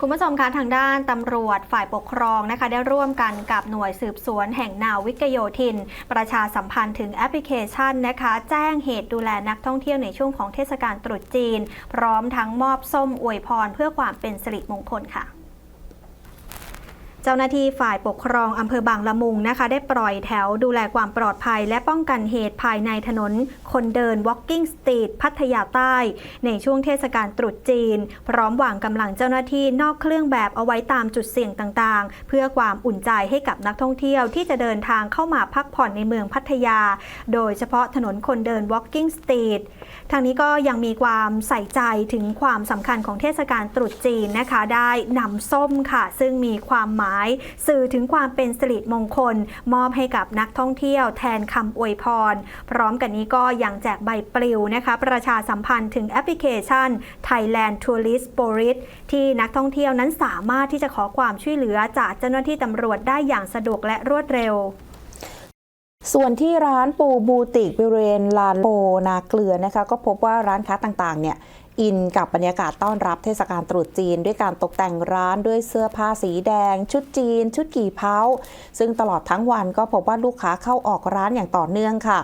คุณผู้ชมคะทางด้านตำรวจฝ่ายปกครองนะคะ ได้ร่วมกันกับหน่วยสืบสวนแห่งนาวิกโยธิน ประชาสัมพันธ์ถึงแอปพลิเคชันนะคะ แจ้งเหตุดูแลนักท่องเที่ยวในช่วงของเทศกาลตรุษจีน พร้อมทั้งมอบส้มอวยพรเพื่อความเป็นสิริมงคลค่ะ จ้าหน้าที่ฝ่ายปกครองอำเภอบางละมุงนะคะ ได้ปล่อยแถวดูแลความปลอดภัย และป้องกันเหตุภายในถนน คนเดิน Walking Street พัทยาใต้ ในช่วงเทศกาลตรุษจีน พร้อมวางกำลังเจ้าหน้าที่นอกเครื่องแบบเอาไว้ตามจุดเสี่ยงต่างๆ เพื่อความอุ่นใจให้กับนักท่องเที่ยวที่จะเดินทางเข้ามาพักผ่อนในเมืองพัทยา โดยเฉพาะถนนคนเดิน Walking Street ทางนี้ก็ยังมีความใส่ใจถึงความสำคัญของเทศกาลตรุษจีนนะคะ ได้นำส้มค่ะ ซึ่งมีความหมายสื่อถึงความเป็นสิริมงคล มอบให้กับนักท่องเที่ยวแทนคำอวยพร พร้อมกันนี้ก็ยังแจกใบปลิวนะคะ ประชาสัมพันธ์ถึงแอปพลิเคชัน Thailand Tourist Boris ที่นักท่องเที่ยวนั้นสามารถที่จะขอความช่วยเหลือจากเจ้าหน้าที่ตำรวจได้อย่างสะดวกและรวดเร็วส่วนที่ร้านปูบูติกบริเวณลานโปนาเกลือนะคะ ก็พบว่าร้านค้าต่างๆเนี่ย อินกับบรรยากาศต้อนรับเทศกาลตรุษจีน ด้วยการตกแต่งร้านด้วยเสื้อผ้าสีแดง ชุดจีน ชุดกี่เพ้า ซึ่งตลอดทั้งวันก็พบว่าลูกค้าเข้าออกร้านอย่างต่อเนื่องค่ะ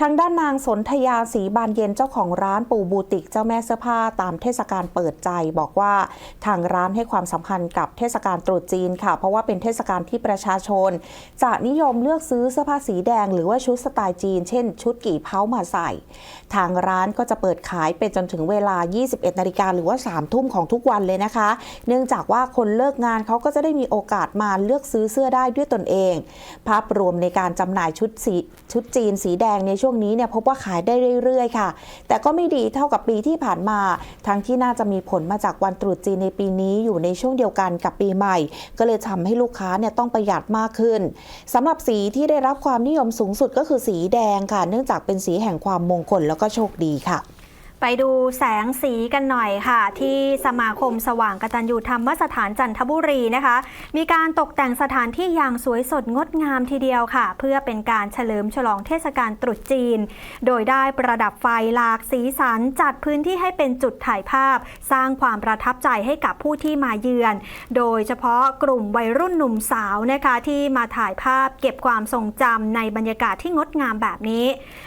ทางด้านนางสนธยาสีบานเย็นเจ้าของร้านปูบูติกเจ้าแม่เสื้อผ้าตามเทศกาลเปิดใจบอกว่าทางร้านให้ความสำคัญกับเทศกาลตรุษจีนค่ะ เพราะว่าเป็นเทศกาลที่ประชาชน จะนิยมเลือกซื้อเสื้อผ้าสีแดง หรือว่าชุดสไตล์จีน เช่น ชุดกี่เผามาใส่ ทางร้านก็จะเปิดขายไปจนถึงเวลา 21นาฬิกาหรือว่า 3 ทุ่มของทุกวันเลยนะคะ เนื่องจากว่าคนเลิกงานเขาก็จะได้มีโอกาสมาเลือกซื้อเสื้อได้ด้วยตนเอง ภาพรวมในการจำหน่ายชุดสีชุดจีนสีแดงในช่วงนี้เนี่ยพบว่าขายได้เรื่อยๆ ค่ะ แต่ก็ไม่ดีเท่ากับปีที่ผ่านมา ทั้งที่น่าจะมีผลมาจากวันตรุษจีนในปีนี้อยู่ในช่วงเดียวกันกับปีใหม่ ก็เลยทำให้ลูกค้าเนี่ยต้องประหยัดมากขึ้นสำหรับสีที่ได้รับความนิยมสูงสุดก็คือสีแดงค่ะ เนื่องจากเป็นสีแห่งความมงคลแล้วก็โชคดีค่ะ ไปดูแสงสีกันหน่อยค่ะ ที่สมาคมสว่างกตัญญูธรรมสถานจันทบุรีนะคะ มีการตกแต่งสถานที่อย่างสวยสดงดงามทีเดียวค่ะ เพื่อเป็นการเฉลิมฉลองเทศกาลตรุษจีน โดยได้ประดับไฟหลากสีสันจัดพื้นที่ให้เป็นจุดถ่ายภาพ สร้างความประทับใจให้กับผู้ที่มาเยือน โดยเฉพาะกลุ่มวัยรุ่นหนุ่มสาวนะคะที่มาถ่ายภาพเก็บความทรงจำในบรรยากาศที่งดงามแบบนี้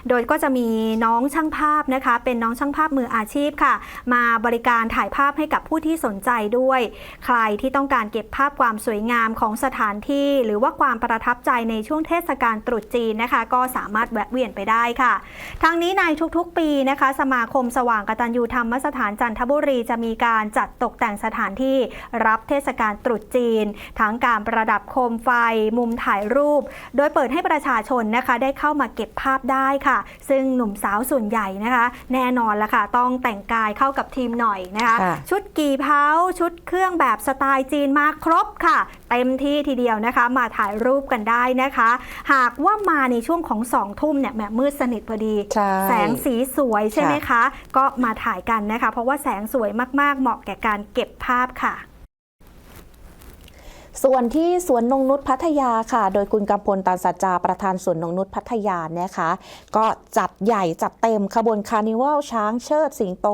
โดยก็จะมีน้องช่างภาพนะคะ เป็นน้องช่างภาพาพมืออาชีพค่ะ มาบริการถ่ายภาพให้กับผู้ที่สนใจด้วย ใครที่ต้องการเก็บภาพความสวยงามของสถานที่ หรือว่าความประทับใจในช่วงเทศกาลตรุษจีนนะคะ ก็สามารถแวะเวียนไปได้ค่ะทั้งนี้ในทุกๆ ปีนะคะ สมาคมสว่างกตัญญูธรรมสถานจันทบุรีจะมีการจัดตกแต่งสถานที่รับเทศกาลตรุษจีน ทั้งการประดับโคมไฟ มุมถ่ายรูป โดยเปิดให้ประชาชนนะคะได้เข้ามาเก็บภาพได้ค่ะ ซึ่งหนุ่มสาวส่วนใหญ่นะคะ แน่นอนละค่ะ ต้องแต่งกายเข้ากับทีมหน่อยนะคะ ค่ะชุดกี่เผาชุดเครื่องแบบสไตล์จีนมาครบค่ะ เต็มที่ทีเดียวนะคะ มาถ่ายรูปกันได้นะคะ หากว่ามาในช่วงของสองทุ่มเนี่ยแหมมืดสนิทพอดี ใช่แสงสีสวยใช่ไหมคะ ก็มาถ่ายกันนะคะ เพราะว่าแสงสวยมากๆเหมาะแก่การเก็บภาพค่ะ ส่วนที่สวนนงนุชพัทยาค่ะ โดยคุณกำพลตันสัจจาประธานสวนนงนุชพัทยานะคะ ก็จัดใหญ่จัดเต็มขบวนคาร์นิวัลช้างเชิดสิงโต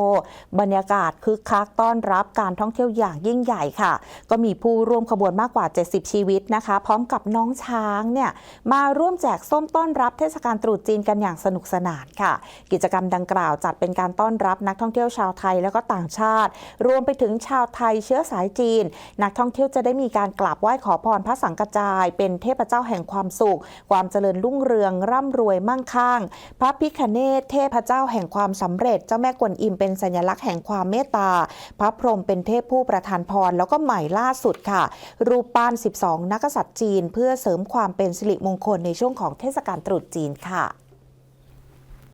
บรรยากาศคึกคักต้อนรับการท่องเที่ยวอย่างยิ่งใหญ่ค่ะ ก็มีผู้ร่วมขบวนมากกว่า 70 ชีวิตนะคะ พร้อมกับน้องช้างเนี่ยมาร่วมแจกส้มต้อนรับเทศกาลตรุษจีนกันอย่างสนุกสนานค่ะ กิจกรรมดังกล่าวจัดเป็นการต้อนรับนักท่องเที่ยวชาวไทยแล้วก็ต่างชาติ รวมไปถึงชาวไทยเชื้อสายจีน นักท่องเที่ยวจะได้มีการกราบไหว้ขอพรพระสังกจาย เป็นเทพเจ้าแห่งความสุข ความเจริญรุ่งเรือง ร่ำรวยมั่งคั่ง พระพิคเนศเทพเจ้าแห่งความสำเร็จ เจ้าแม่กวนอิมเป็นสัญลักษณ์แห่งความเมตตา พระพรหมเป็นเทพผู้ประทานพร แล้วก็ใหม่ล่าสุดค่ะ รูปปั้น 12 นักกษัตริย์จีน เพื่อเสริมความเป็นสิริมงคลในช่วงของเทศกาลตรุษจีนค่ะ